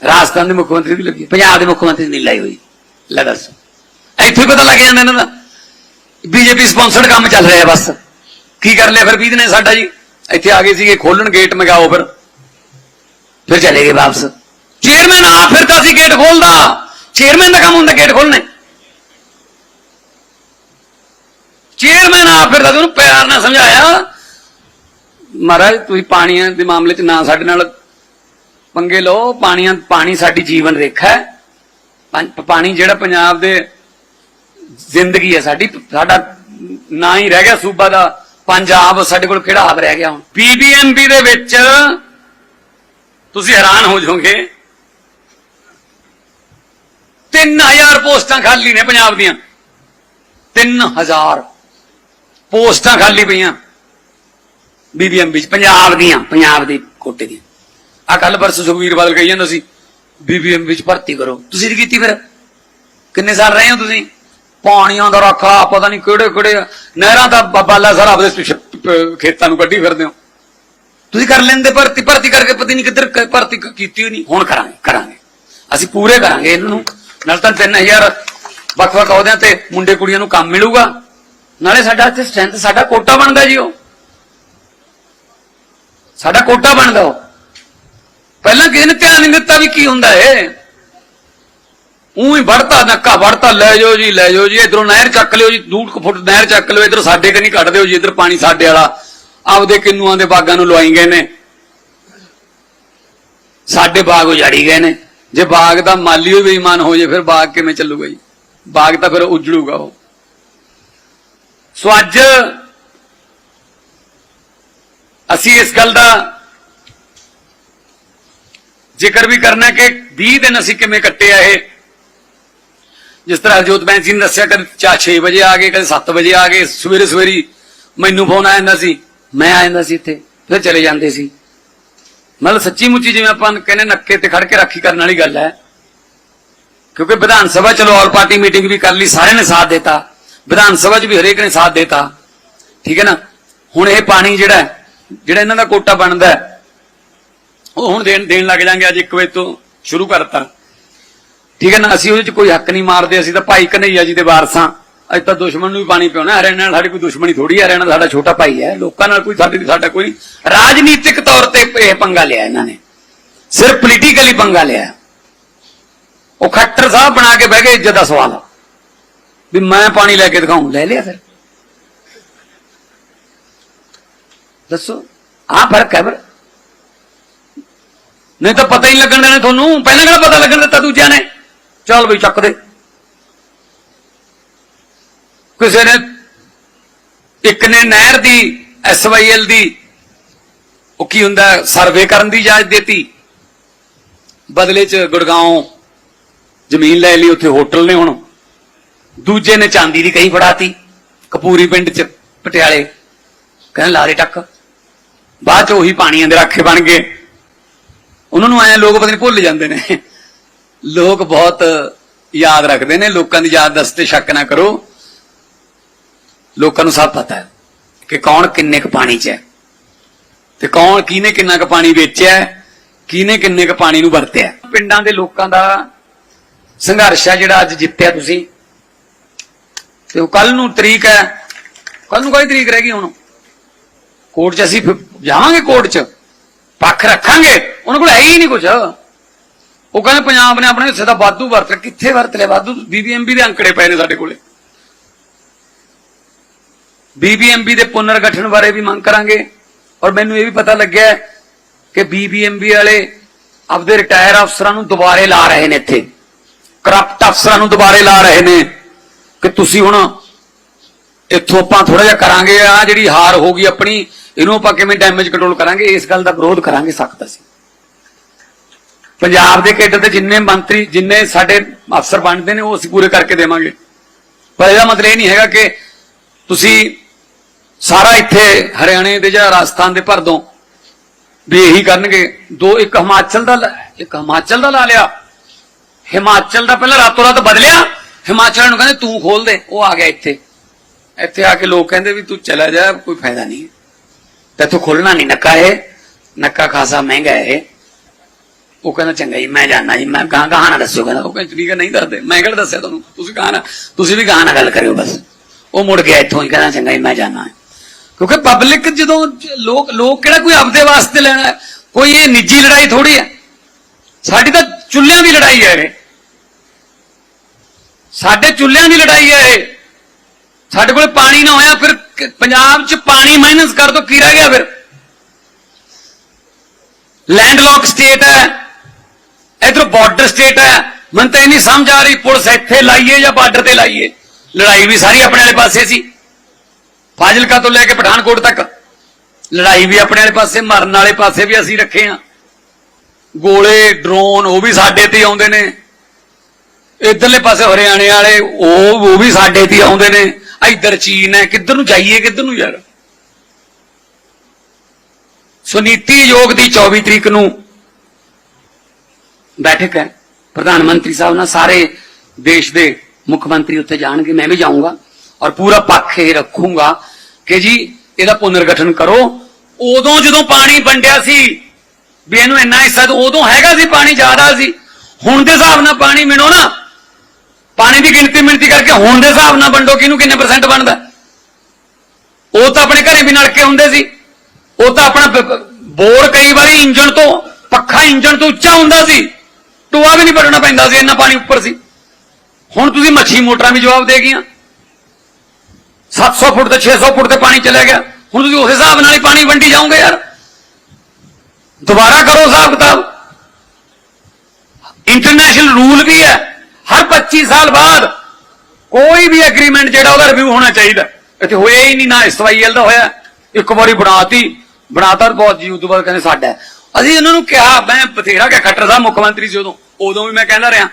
ਰਾਜਸਥਾਨ ਦੇ ਮੁੱਖ ਮੰਤਰੀ ਦੀ ਲੱਗੀ ਪੰਜਾਬ ਦੇ ਮੁੱਖ ਮੰਤਰੀ ਦੀ ਲਾਈ ਹੋਈ ਲੈ ਦੱਸ। ਇੱਥੇ ਪਤਾ ਲੱਗ ਜਾਂਦਾ ਇਹਨਾਂ ਦਾ। ਬੀਜੇਪੀ ਸਪਾਂਸਰਡ ਕੰਮ ਚੱਲ ਰਿਹਾ ਬਸ। ਕੀ ਕਰ ਲਿਆ ਫਿਰ 20 ਦਿਨੇ ਸਾਡਾ ਜੀ? ਇੱਥੇ ਆ ਗਏ ਸੀਗੇ ਖੋਲਣ ਗੇਟ ਮਗਾਓ ਫਿਰ। ਫਿਰ ਚਲੇ ਗਏ ਵਾਪਸ। ਚੇਅਰਮੈਨ ਆ ਫਿਰਦਾ ਸੀ ਗੇਟ ਖੋਲਦਾ ਚੇਅਰਮੈਨ ਦਾ ਕੰਮ ਹੁੰਦਾ ਗੇਟ ਖੋਲਣੇ ਚੇਅਰਮੈਨ ਆ ਫਿਰਦਾ ਸੀ, ਉਹਨੂੰ ਪਿਆਰ ਨਾਲ ਸਮਝਾਇਆ। ਮਹਾਰਾਜ, ਤੁਸੀਂ ਪਾਣੀਆਂ ਦੇ ਮਾਮਲੇ 'ਚ ਨਾ ਸਾਡੇ ਨਾਲ ਪੰਗੇ ਲਓ। ਪਾਣੀਆਂ, ਪਾਣੀ ਸਾਡੀ ਜੀਵਨ ਰੇਖਾ ਹੈ। ਪਾਣੀ ਜਿਹੜਾ ਪੰਜਾਬ ਦੇ ਜ਼ਿੰਦਗੀ ਹੈ ਸਾਡੀ, ਸਾਡਾ ਨਾ ਹੀ ਰਹਿ ਗਿਆ ਸੂਬਾ ਦਾ ਪੰਜਾਬ। ਸਾਡੇ ਕੋਲ ਕਿਹੜਾ ਹਾਲ ਰਹਿ ਗਿਆ ਹੁਣ? ਬੀਬੀਐਮਬੀ ਦੇ ਵਿੱਚ ਤੁਸੀਂ ਹੈਰਾਨ ਹੋ ਜਾਓਗੇ। 3000 ਪੋਸਟਾਂ ਖਾਲੀ ਨੇ ਪੰਜਾਬ ਦੀਆਂ। 3000 ਪੋਸਟਾਂ ਖਾਲੀ ਪਈਆਂ। ਬੀਬੀਐਮਬੀ ਚ ਪੰਜਾਬ ਦੀਆਂ, ਪੰਜਾਬ ਦੀ ਕੋਟੇ ਦੀਆਂ। ਆ ਕੱਲ ਪਰਸੋਂ ਸੁਖਵੀਰ ਬਾਦਲ ਕਹੀ ਜਾਂਦਾ ਸੀ ਬੀਬੀਐਮਬੀ ਚ ਭਰਤੀ ਕਰੋ। ਤੁਸੀਂ ਨਹੀਂ ਕੀਤੀ ਫਿਰ? ਕਿੰਨੇ ਸਾਲ ਰਹੇ ਹੋ ਤੁਸੀਂ? ਪਾਣੀਆਂ ਦਾ ਰੱਖਾ ਪਤਾ ਨਹੀਂ ਕਿਹੜੇ ਕਿਹੜੇ ਨਹਿਰਾਂ ਦਾ ਬਾਬਾਲਾ ਸਾਰਾ ਆਪਦੇ ਖੇਤਾਂ ਨੂੰ ਕੱਢੀ ਫਿਰਦੇ ਹੋ। ਤੁਸੀਂ ਕਰ ਲੈਂਦੇ ਭਰਤੀ ਭਰਤੀ ਕਰਕੇ ਪਤਾ ਨਹੀਂ ਕਿੱਧਰ ਭਰਤੀ ਕੀਤੀ ਹੋਈ ਨਹੀਂ। ਹੁਣ ਕਰਾਂਗੇ ਕਰਾਂਗੇ। ਅਸੀਂ ਪੂਰੇ ਕਰਾਂਗੇ ਇਹਨਾਂ। ਨੂੰ ਨਾਲ ਤਾਂ 3000 ਵੱਖ-ਵੱਖ ਅਹੁਦਿਆਂ ਤੇ ਮੁੰਡੇ ਕੁੜੀਆਂ ਨੂੰ ਕੰਮ ਮਿਲੂਗਾ। ਨਾਲੇ ਸਾਡਾ ਇੱਥੇ ਸਟਰੈਂਥ ਸਾਡਾ ਕੋਟਾ ਬਣਦਾ ਜੀ ਉਹ। ਸਾਡਾ ਕੋਟਾ ਬਣਦਾ ਉਹ ਪਹਿਲਾਂ ਕਿਸੇ ਨੇ ਧਿਆਨ ਨਹੀਂ ਦਿੱਤਾ ਵੀ ਕੀ ਹੁੰਦਾ ਏ। ਉਹੀ ਵੜਤਾ ਨੱਕਾ ਵੜਤਾ, ਲੈ ਜਾਓ ਜੀ, ਲੈ ਜਾਓ ਜੀ, ਇਧਰੋਂ ਨਹਿਰ ਚੱਕ ਲਿਓ ਜੀ, ਦੂੜ ਕੁ ਫੁੱਟ ਨਹਿਰ ਚੱਕ ਲਿਓ, ਇਧਰ ਸਾਡੇ ਕਨੀ ਕੱਢ ਦਿਓ ਜੀ, ਇਧਰ ਪਾਣੀ ਸਾਡੇ ਵਾਲਾ। ਆਪਦੇ ਕਿੰਨੂਆਂ ਦੇ ਬਾਗਾਂ ਨੂੰ ਲਵਾਈ ਗਏ ਨੇ। ਸਾਡੇ ਬਾਗ ਉਜਾੜੀ ਗਏ ਨੇ। ਜੇ ਬਾਗ ਦਾ ਮਾਲੀ ਹੋਈ ਬੇਈਮਾਨ ਹੋ ਜੇ, ਫਿਰ ਬਾਗ ਕਿਵੇਂ ਚੱਲੂਗਾ ਜੀ? ਬਾਗ ਤਾਂ ਫਿਰ ਉਜੜੂਗਾ ਉਹ। ਸੋ ਅੱਜ ਅਸੀਂ ਇਸ ਗੱਲ ਦਾ ਜ਼ਿਕਰ ਵੀ ਕਰਨਾ ਕਿ 20 ਦਿਨ ਅਸੀਂ ਕਿਵੇਂ ਕੱਟੇ ਆ ਇਹ। ਜਿਸ ਤਰ੍ਹਾਂ ਹਰਜੋਤ ਬੈਂਸ ਜੀ ਨੇ ਦੱਸਿਆ, ਕਦੇ ਚਾ 6 ਵਜੇ ਆ ਗਏ, ਕਦੇ 7 ਵਜੇ ਆ ਗਏ, ਸਵੇਰੇ ਸਵੇਰੀ ਮੈਨੂੰ ਫੋਨ ਆ ਜਾਂਦਾ ਸੀ, ਮੈਂ ਆ ਜਾਂਦਾ ਸੀ ਇੱਥੇ, ਫਿਰ ਚਲੇ ਜਾਂਦੇ ਸੀ। ਮਤਲਬ ਸੱਚੀ ਮੁੱਚੀ ਜਿਵੇਂ ਆਪਾਂ ਕਹਿੰਦੇ ਨੱਕੇ ਤੇ ਖੜ ਕੇ ਰਾਖੀ ਕਰਨ ਵਾਲੀ ਗੱਲ ਹੈ। ਕਿਉਂਕਿ ਵਿਧਾਨ ਸਭਾ ਚਲੋ ਆਲ ਪਾਰਟੀ ਮੀਟਿੰਗ ਵੀ ਕਰ ਲਈ, ਸਾਰਿਆਂ ਨੇ ਸਾਥ ਦਿੱਤਾ। ਵਿਧਾਨ ਸਭਾ 'ਚ ਵੀ ਹਰੇਕ ਨੇ ਸਾਥ ਦਿੱਤਾ। ਠੀਕ ਹੈ ਨਾ? ਹੁਣ ਇਹ ਪਾਣੀ ਜਿਹੜਾ ਜਿਹੜਾ ਇਹਨਾਂ ਦਾ ਕੋਟਾ ਬਣਦਾ ਉਹ ਹੁਣ ਦੇਣ ਦੇਣ ਲੱਗ ਜਾਾਂਗੇ ਅੱਜ 1 ਵਜੇ ਤੋਂ ਸ਼ੁਰੂ ਕਰਤਾ। ਠੀਕ ਹੈ ਨਾ, ਅਸੀਂ ਉਹਦੇ 'ਚ ਕੋਈ ਹੱਕ ਨਹੀਂ ਮਾਰਦੇ, ਅਸੀਂ ਤਾਂ ਭਾਈ ਕਨਈਆ ਜੀ ਦੇ ਵਾਰਸਾਂ। ਅੱਜ ਤਾਂ ਦੁਸ਼ਮਣ ਨੂੰ ਵੀ ਪਾਣੀ ਪਿਉਣਾ, ਹਰਿਆਣਾ ਨਾਲ ਸਾਡੀ ਕੋਈ ਦੁਸ਼ਮਣੀ ਥੋੜੀ ਹੈ, ਹਰਿਆਣਾ ਸਾਡਾ ਛੋਟਾ ਭਾਈ ਹੈ। ਲੋਕਾਂ ਨਾਲ ਕੋਈ ਸਾਡੀ ਸਾਡਾ ਕੋਈ ਰਾਜਨੀਤਿਕ ਤੌਰ ਤੇ ਇਹ ਪੰਗਾ ਲਿਆ ਇਹਨਾਂ ਨੇ। ਸਿਰਫ ਪੋਲੀਟੀਕਲੀ ਪੰਗਾ ਲਿਆ। ਉਹ ਖੱਟਰ ਸਾਹਿਬ ਬਣਾ ਕੇ ਬਹਿ ਗਏ ਇੱਜ਼ਤ ਦਾ ਸਵਾਲ। ਵੀ ਮੈਂ ਪਾਣੀ ਲੈ ਕੇ ਦਿਖਾਉਂ, ਲੈ ਲਿਆ ਫਿਰ। ਦੱਸੋ? ਆਹ ਫ਼ਰਕ ਹੈ ਫਿਰ। ਨਹੀਂ ਤਾਂ ਪਤਾ ਹੀ ਲੱਗਣ ਦੇਣਾ ਤੁਹਾਨੂੰ। ਪਹਿਲਾਂ ਕਿਹੜਾ ਪਤਾ ਲੱਗਣ ਦਿੱਤਾ ਦੂਜਿਆਂ ਨੇ? ਚੱਲ ਬਈ, ਚੱਕ ਦੇ। ਕਿਸੇ ਨੇ, ਇੱਕ ਨੇ ਨਹਿਰ ਦੀ ਐਸਵਾਈਐਲ ਦੀ, ਉਹ ਕੀ ਹੁੰਦਾ, ਸਰਵੇ ਕਰਨ ਦੀ ਇਜਾਜ਼ਤ ਦਿੱਤੀ। ਬਦਲੇ ਚ ਗੁੜਗਾਉਂ ਜ਼ਮੀਨ ਲੈ ਲਈ, ਉੱਥੇ ਹੋਟਲ ਨੇ ਹੁਣ। ਦੂਜੇ ਨੇ ਚਾਂਦੀ ਦੀ ਕਹੀ ਫੜਾਤੀ, ਕਪੂਰੀ ਪਿੰਡ ਚ, ਪਟਿਆਲੇ। ਕਹਿੰਦੇ ਲਾਰੇ ਟੱਕ। ਬਾਅਦ ਚ ਉਹੀ ਪਾਣੀਆਂ ਦੇ ਰਾਖੇ ਬਣ ਗਏ। ਉਹਨਾਂ ਨੂੰ ਐ ਲੋਕ ਪਤਾ ਨਹੀਂ ਭੁੱਲ ਜਾਂਦੇ ਨੇ। ਲੋਕ ਬਹੁਤ ਯਾਦ ਰੱਖਦੇ ਨੇ, ਲੋਕਾਂ ਦੀ ਯਾਦਦਾਸ਼ਤ ਤੇ ਸ਼ੱਕ ਨਾ ਕਰੋ। ਲੋਕਾਂ ਨੂੰ ਸਭ ਪਤਾ ਹੈ ਕਿ ਕੌਣ ਕਿੰਨੇ ਕੁ ਪਾਣੀ 'ਚ ਹੈ ਤੇ ਕੌਣ ਕਿਹਨੇ ਕਿੰਨਾ ਕੁ ਪਾਣੀ ਵੇਚਿਆ ਕਿਹਨੇ ਕਿੰਨੇ ਕੁ ਪਾਣੀ ਨੂੰ ਵਰਤਿਆ ਪਿੰਡਾਂ ਦੇ ਲੋਕਾਂ ਦਾ ਸੰਘਰਸ਼ ਹੈ ਜਿਹੜਾ ਅੱਜ ਜਿੱਤਿਆ ਤੁਸੀਂ। ਤੇ ਉਹ ਕੱਲ ਨੂੰ ਤਰੀਕ ਹੈ। ਕੱਲ ਨੂੰ ਕੋਈ ਤਰੀਕ ਰਹਿ ਗਈ ਹੁਣ? ਕੋਰਟ 'ਚ ਅਸੀਂ ਜਾਵਾਂਗੇ ਕੋਰਟ 'ਚ। ਪੱਖ ਰੱਖਾਂਗੇ। ਉਹਨਾਂ ਕੋਲ ਹੈ ਹੀ ਨਹੀਂ ਕੁਝ ਉਹ ਕਹਿੰਦੇ ਪੰਜਾਬ ਨੇ ਆਪਣੇ ਹਿੱਸੇ ਦਾ ਵਾਧੂ ਵਰਤ ਲਿਆ। ਕਿੱਥੇ ਵਰਤ ਲਿਆ? ਵਾਧੂ ਬੀਬੀਐਮਬੀ ਦੇ ਅੰਕੜੇ ਪਏ ਨੇ ਸਾਡੇ ਕੋਲੇ। ਬੀਬੀਐਮਬੀ ਦੇ ਪੁਨਰ ਗਠਨ ਬਾਰੇ ਵੀ ਮੰਗ ਕਰਾਂਗੇ। ਔਰ ਮੈਨੂੰ ਇਹ ਵੀ ਪਤਾ ਲੱਗਿਆ ਕਿ ਬੀਬੀਐਮਬੀ ਵਾਲੇ ਆਪਦੇ ਰਿਟਾਇਰ ਅਫਸਰਾਂ ਨੂੰ ਦੁਬਾਰੇ ਲਾ ਰਹੇ ਨੇ ਇੱਥੇ। ਕਰਪਟ ਅਫਸਰਾਂ ਨੂੰ ਦੁਬਾਰੇ ਲਾ ਰਹੇ ਨੇ ਕਿ ਤੁਸੀਂ ਹੁਣ ਇੱਥੋਂ ਆਪਾਂ ਥੋੜਾ ਜਿਹਾ ਕਰਾਂਗੇ। ਆ ਜਿਹੜੀ ਹਾਰ ਹੋ ਗਈ ਆਪਣੀ ਇਹਨੂੰ ਆਪਾਂ ਕਿਵੇਂ ਡੈਮੇਜ ਕੰਟਰੋਲ ਕਰਾਂਗੇ? ਇਸ ਗੱਲ ਦਾ ਵਿਰੋਧ ਕਰਾਂਗੇ ਸਖਤ ਅਸੀਂ। ਪੰਜਾਬ ਦੇ ਕੇਡਰ ਦੇ ਜਿੰਨੇ ਮੰਤਰੀ, ਜਿੰਨੇ ਸਾਡੇ ਅਫਸਰ ਬਣਦੇ ਨੇ, ਉਹ ਅਸੀਂ ਪੂਰੇ ਕਰਕੇ ਦੇਵਾਂਗੇ। ਪਰ ਇਹਦਾ ਮਤਲਬ ਇਹ ਨਹੀਂ ਹੈਗਾ ਕਿ ਤੁਸੀਂ ਸਾਰਾ ਇੱਥੇ ਹਰਿਆਣੇ ਦੇ ਜਾਂ ਰਾਜਸਥਾਨ ਦੇ ਭਰ ਦੋ, ਵੀ ਇਹੀ ਕਰਨਗੇ। ਦੋ, ਇੱਕ ਹਿਮਾਚਲ ਦਾ ਇੱਕ ਹਿਮਾਚਲ ਦਾ ਲਾ ਲਿਆ। ਹਿਮਾਚਲ ਦਾ ਪਹਿਲਾਂ ਰਾਤੋਂ ਰਾਤ ਬਦਲਿਆ। ਹਿਮਾਚਲ ਨੂੰ ਕਹਿੰਦੇ, ਤੂੰ ਖੋਲ ਦੇ। ਉਹ ਆ ਗਿਆ ਇੱਥੇ। ਇੱਥੇ ਆ ਕੇ ਲੋਕ ਕਹਿੰਦੇ ਵੀ ਤੂੰ ਚਲਾ ਜਾ, ਕੋਈ ਫਾਇਦਾ ਨਹੀਂ। ਤੈਥੋਂ ਖੋਲਣਾ ਨਹੀਂ ਨੱਕਾ ਇਹ, ਨੱਕਾ ਖਾਸਾ ਮਹਿੰਗਾ ਹੈ ਇਹ। ਉਹ ਕਹਿੰਦਾ, ਚੰਗਾ ਜੀ, ਮੈਂ ਜਾਣਾ ਜੀ, ਮੈਂ ਕਹਾਂ ਕਹਾਂ ਨਾ ਦੱਸਿਓ ਕਹਿੰਦਾ। ਉਹ ਕਹਿੰਦਾ, ਠੀਕ ਹੈ, ਨਹੀਂ ਦੱਸਦੇ। ਮੈਂ ਕਿਹੜਾ ਦੱਸਿਆ ਤੁਹਾਨੂੰ? ਤੁਸੀਂ ਕਹਾਂ ਤੁਸੀਂ ਵੀ ਕਹਾਂ ਨਾ ਗੱਲ ਕਰਿਓ ਬਸ। ਉਹ ਮੁੜ ਗਿਆ ਇੱਥੋਂ ਹੀ ਕਹਿੰਦਾ, ਚੰਗਾ ਜੀ, ਮੈਂ ਜਾਣਾ ਕਿਉਂਕਿ ਪਬਲਿਕ ਜਦੋਂ ਲੋਕ ਲੋਕ ਕਿਹੜਾ ਕੋਈ ਆਪਦੇ ਵਾਸਤੇ ਲੈਣਾ ਕੋਈ ਇਹ ਨਿੱਜੀ ਲੜਾਈ ਥੋੜੀ ਹੈ। ਸਾਡੀ ਤਾਂ ਚੁੱਲ੍ਹਿਆਂ ਦੀ ਲੜਾਈ ਹੈ ਇਹ। ਸਾਡੇ ਚੁੱਲ੍ਹਿਆਂ ਦੀ ਲੜਾਈ ਹੈ ਇਹ। ਸਾਡੇ ਕੋਲ ਪਾਣੀ ਨਾ ਹੋਇਆ, ਫਿਰ ਪੰਜਾਬ 'ਚ ਪਾਣੀ ਮਾਈਨਸ ਕਰ ਦੋ, ਕੀ ਰਹਿ ਗਿਆ ਫਿਰ? ਲੈਂਡਲੌਕ ਸਟੇਟ ਹੈ, ਇਧਰ ਬਾਰਡਰ ਸਟੇਟ ਹੈ, ਮਨ ਤਾਂ ਇਹ ਨਹੀਂ ਸਮਝ ਆ ਰਹੀ, ਪੁਲਿਸ ਇੱਥੇ ਲਾਈਏ ਜਾਂ ਬਾਰਡਰ ਤੇ ਲਾਈਏ? ਲੜਾਈ ਵੀ ਸਾਰੀ ਆਪਣੇ ਵਾਲੇ ਪਾਸੇ ਸੀ। ਫਾਜ਼ਿਲਕਾ ਤੋਂ ਲੈ ਕੇ ਪਠਾਨਕੋਟ ਤੱਕ। ਲੜਾਈ ਵੀ ਆਪਣੇ ਵਾਲੇ ਪਾਸੇ, ਮਰਨ ਵਾਲੇ ਪਾਸੇ ਵੀ ਅਸੀਂ ਰੱਖੇ ਆ। ਗੋਲੇ ਡਰੋਨ ਉਹ ਵੀ ਸਾਡੇ ਤੇ ਆਉਂਦੇ ਨੇ। ਇਧਰਲੇ ਪਾਸੇ ਹਰਿਆਣੇ ਵਾਲੇ, ਉਹ ਉਹ ਵੀ ਸਾਡੇ ਤੇ ਆਉਂਦੇ ਨੇ। ਇੱਧਰ ਚੀਨ ਹੈ, ਕਿੱਧਰ ਨੂੰ ਜਾਈਏ, ਕਿੱਧਰ ਨੂੰ ਯਾਰ? ਸੁਨੀਤੀ ਆਯੋਗ ਦੀ 24 ਤਰੀਕ ਨੂੰ ਬੈਠਕ ਹੈ। ਪ੍ਰਧਾਨ ਮੰਤਰੀ ਸਾਹਿਬ ਨਾਲ ਸਾਰੇ ਦੇਸ਼ ਦੇ ਮੁੱਖ ਮੰਤਰੀ ਉੱਥੇ ਜਾਣਗੇ, ਮੈਂ ਵੀ ਜਾਊਂਗਾ ਔਰ ਪੂਰਾ ਪੱਖ ਇਹ ਰੱਖੂੰਗਾ ਕਿ ਜੀ ਇਹਦਾ ਪੁਨਰਗਠਨ ਕਰੋ। ਉਦੋਂ ਜਦੋਂ ਪਾਣੀ ਵੰਡਿਆ ਸੀ, ਵੀ ਇਹਨੂੰ ਇੰਨਾ ਹਿੱਸਾ, ਉਦੋਂ ਹੈਗਾ ਸੀ ਪਾਣੀ, ਜ਼ਿਆਦਾ ਸੀ। ਹੁਣ ਦੇ ਹਿਸਾਬ ਨਾਲ ਪਾਣੀ ਮਿਣੋ ਨਾ। ਪਾਣੀ ਦੀ ਗਿਣਤੀ ਮਿਣਤੀ ਕਰਕੇ ਹੁਣ ਦੇ ਹਿਸਾਬ ਨਾਲ ਵੰਡੋ, ਕਿਹਨੂੰ ਕਿੰਨੇ ਪਰਸੈਂਟ ਬਣਦਾ? ਉਹ ਤਾਂ ਆਪਣੇ ਘਰੇ ਵੀ ਨਲਕੇ ਹੁੰਦੇ ਸੀ। ਉਹ ਤਾਂ ਆਪਣਾ ਬੋਰ ਕਈ ਵਾਰੀ ਇੰਜਣ ਤੋਂ, ਪੱਖਾ ਇੰਜਣ ਤੋਂ ਉੱਚਾ ਹੁੰਦਾ ਸੀ। ਟੋਆ ਵੀ ਨਹੀਂ ਭਰਨਾ ਪੈਂਦਾ ਸੀ, ਇੰਨਾ ਪਾਣੀ ਉੱਪਰ ਸੀ। ਹੁਣ ਤੁਸੀਂ ਮੱਛੀ ਮੋਟਰਾਂ ਵੀ ਜਵਾਬ ਦੇ ਗਈਆਂ। 700 ਫੁੱਟ ਤੇ 600 ਫੁੱਟ ਤੇ ਪਾਣੀ ਚਲਾ ਗਿਆ। ਹੁਣ ਤੁਸੀਂ ਉਸ ਹਿਸਾਬ ਨਾਲ ਹੀ ਪਾਣੀ ਵੰਡੀ ਜਾਓਗੇ ਯਾਰ। ਦੁਬਾਰਾ ਕਰੋ ਹਿਸਾਬ ਕਿਤਾਬ ਇੰਟਰਨੈਸ਼ਨਲ ਰੂਲ ਵੀ ਹੈ। 25 ਸਾਲ ਬਾਅਦ ਕੋਈ ਵੀ ਐਗਰੀਮੈਂਟ ਜਿਹੜਾ ਉਹਦਾ ਰਿਵਿਊ ਹੋਣਾ ਚਾਹੀਦਾ ਇੱਥੇ ਹੋਇਆ ਹੀ ਨਹੀਂ ਨਾ ਇਸਵਾਈਐਲ ਦਾ ਹੋਇਆ ਇੱਕ ਵਾਰੀ ਬਣਾਤੀ ਬਣਾਤਾ ਬਹੁਤ ਜੀ ਉਦੋਂ ਬਾਅਦ ਕਹਿੰਦੇ ਸਾਡਾ ਅਸੀਂ ਇਹਨਾਂ ਨੂੰ ਕਿਹਾ ਮੈਂ ਬਥੇਰਾ ਕਿਹਾ ਖੱਟਰ ਸਾਹਿਬ ਮੁੱਖ ਮੰਤਰੀ ਸੀ ਉਦੋਂ ਉਦੋਂ ਵੀ ਮੈਂ ਕਹਿੰਦਾ ਰਿਹਾ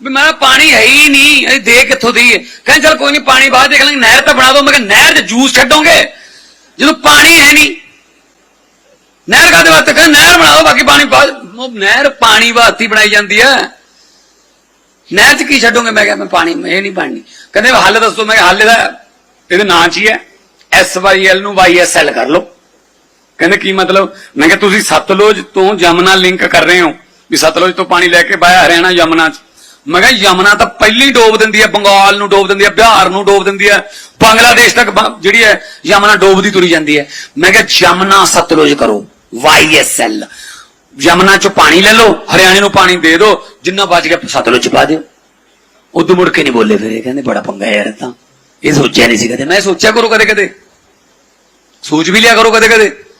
ਵੀ ਮੈਂ ਪਾਣੀ ਹੈ ਹੀ ਨਹੀਂ ਅਸੀਂ ਦੇ ਕਿੱਥੋਂ ਦਈਏ ਕਹਿੰਦੇ ਚਲ ਕੋਈ ਨਹੀਂ ਪਾਣੀ ਬਾਅਦ ਦੇਖ ਲਾਂਗੇ ਨਹਿਰ ਤਾਂ ਬਣਾ ਦਿਓ ਮੈਂ ਕਿਹਾ ਨਹਿਰ 'ਚ ਜੂਸ ਛੱਡੋਗੇ ਜਦੋਂ ਪਾਣੀ ਹੈ ਨਹੀਂ ਨਹਿਰ ਕਾਦੇ ਵਾਸਤੇ ਕਹਿੰਦੇ ਨਹਿਰ ਬਣਾ ਦਿਓ ਬਾਕੀ ਪਾਣੀ ਬਾਅਦ ਨਹਿਰ ਪਾਣੀ ਵਾਸਤੇ ਬਣਾਈ ਜਾਂਦੀ ਹੈ ਨਹਿਰ 'ਚ ਕੀ ਛੱਡੋਗੇ? ਮੈਂ ਕਿਹਾ ਮੈਂ ਪਾਣੀ, ਇਹ ਨਹੀਂ ਬਣਨੀ। ਕਹਿੰਦੇ ਹੱਲ ਦੱਸੋ। ਮੈਂ ਕਿਹਾ ਹੱਲ ਇਹਦਾ ਇਹਦੇ ਨਾਂ 'ਚ ਹੀ ਹੈ। ਐਸ ਵਾਈ ਐਲ ਨੂੰ ਵਾਈ ਐਸ ਐਲ ਕਰ ਲਓ। ਕਹਿੰਦੇ ਕੀ ਮਤਲਬ? ਮੈਂ ਕਿਹਾ ਤੁਸੀਂ ਸਤਲੁਜ ਤੋਂ ਯਮਨਾ ਲਿੰਕ ਕਰ ਰਹੇ ਹੋ। ਵੀ ਸਤਲੁਜ ਤੋਂ ਪਾਣੀ ਲੈ ਕੇ ਬਾਇਆ ਹਰਿਆਣਾ ਯਮਨਾ 'ਚ। ਮੈਂ ਕਿਹਾ ਯਮਨਾ ਤਾਂ ਪਹਿਲੀ ਡੋਬ ਦਿੰਦੀ ਹੈ। ਬੰਗਾਲ ਨੂੰ ਡੋਬ ਦਿੰਦੀ ਹੈ। ਬਿਹਾਰ ਨੂੰ ਡੋਬ ਦਿੰਦੀ ਹੈ। ਬੰਗਲਾਦੇਸ਼ ਤੱਕ ਜਿਹੜੀ ਹੈ, ਯਮਨਾ ਡੋਬਦੀ ਤੁਰੀ ਜਾਂਦੀ ਹੈ। ਮੈਂ ਕਿਹਾ ਯਮਨਾ ਸਤਲੁਜ ਕਰੋ। ਵਾਈ ਐਸ ਐਲ ਯਮਨਾ 'ਚੋਂ ਪਾਣੀ ਲੈ ਲਓ, ਹਰਿਆਣੇ ਨੂੰ ਪਾਣੀ ਦੇ ਦਿਓ, ਜਿੰਨਾ ਬਚ ਗਿਆ ਸਤਲੁਜ 'ਚ ਪਾ ਦਿਓ। ਉਦੋਂ ਮੁੜ ਕੇ ਨਹੀਂ ਬੋਲੇ ਫਿਰ ਇਹ ਕਹਿੰਦੇ, ਬੜਾ ਪੰਗਾ ਯਾਰ ਇਹ ਤਾਂ। ਇਹ ਸੋਚਿਆ ਨਹੀਂ ਸੀ ਕਦੇ। ਮੈਂ ਸੋਚਿਆ ਕਰੋ ਕਦੇ ਕਦੇ ਸੋਚ ਵੀ ਲਿਆ ਕਰੋ ਕਦੇ ਕਦੇ